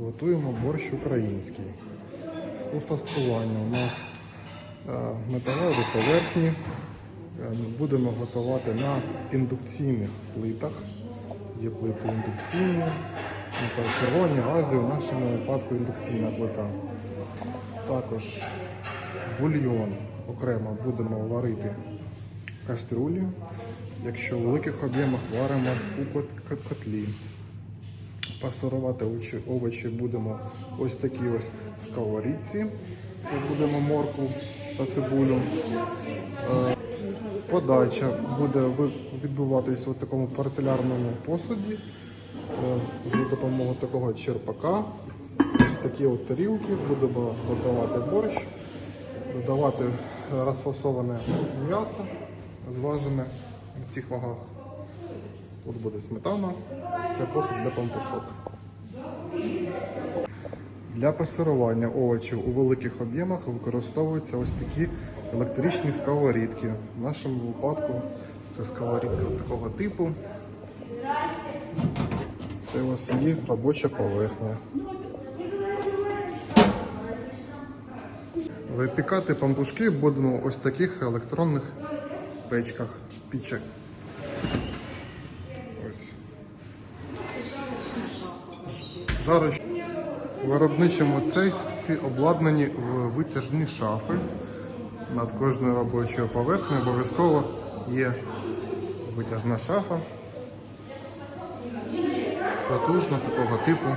Готуємо борщ український. З устаткування у нас е, металеві поверхні. Е, Будемо готувати на індукційних плитах. Є плити індукційні, ну, червоні, гази, в нашому випадку індукційна плита. Також бульйон окремо будемо варити в кастрюлі. Якщо в великих об'ємах варимо у кот- кот- котлі. Пасирувати овочі, будемо ось такі ось сковорідці. Це будемо морку та цибулю. Е, Подача буде відбуватись у такому порцелярному посуді е, за допомогою такого черпака. Ось такі от тарілки будемо готувати борщ, додавати розфасоване м'ясо, зважене в цих вагах. Тут буде сметана, це посуд для пампушок. Для пасирування овочів у великих об'ємах використовуються ось такі електричні сковорідки. В нашому випадку це сковорідка такого типу. Це ось її робоча поверхня. Випікати пампушки будемо ось таких електронних печках. Пічек. Жароч. В виробничому цехі обладнані в- витяжні шафи. Над кожною робочою поверхнею обов'язково є витяжна шафа. Потужна такого типу.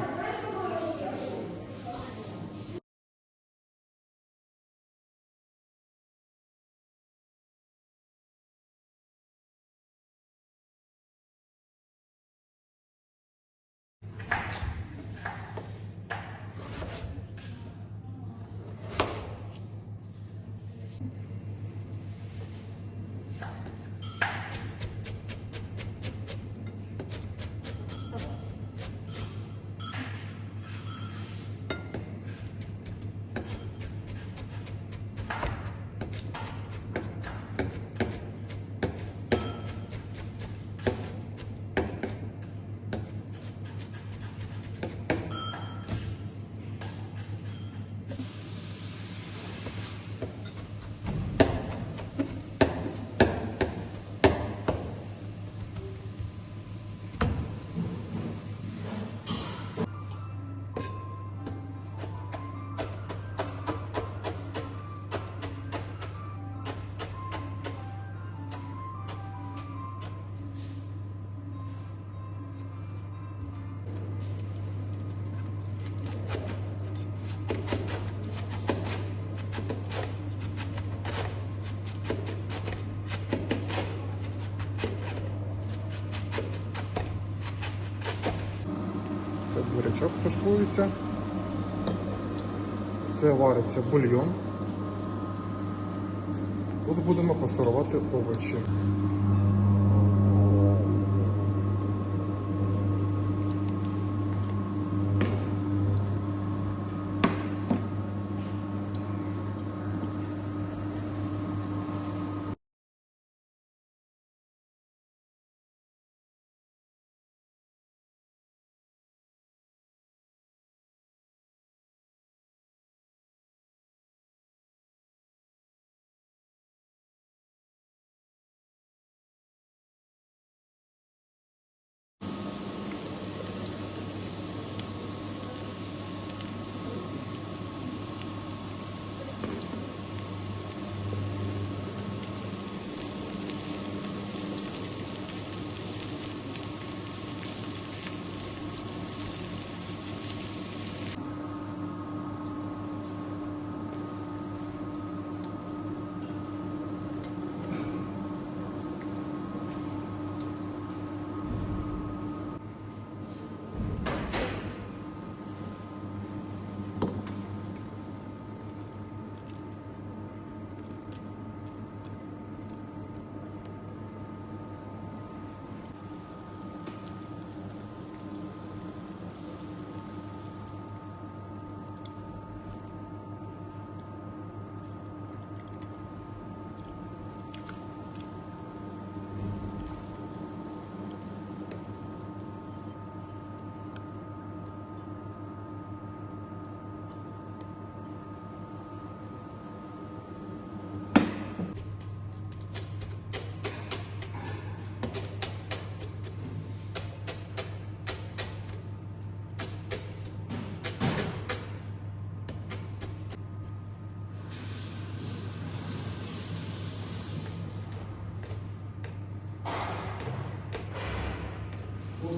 Бурячок тушкується. Це вариться бульйон. Тут будемо пасирувати овочі.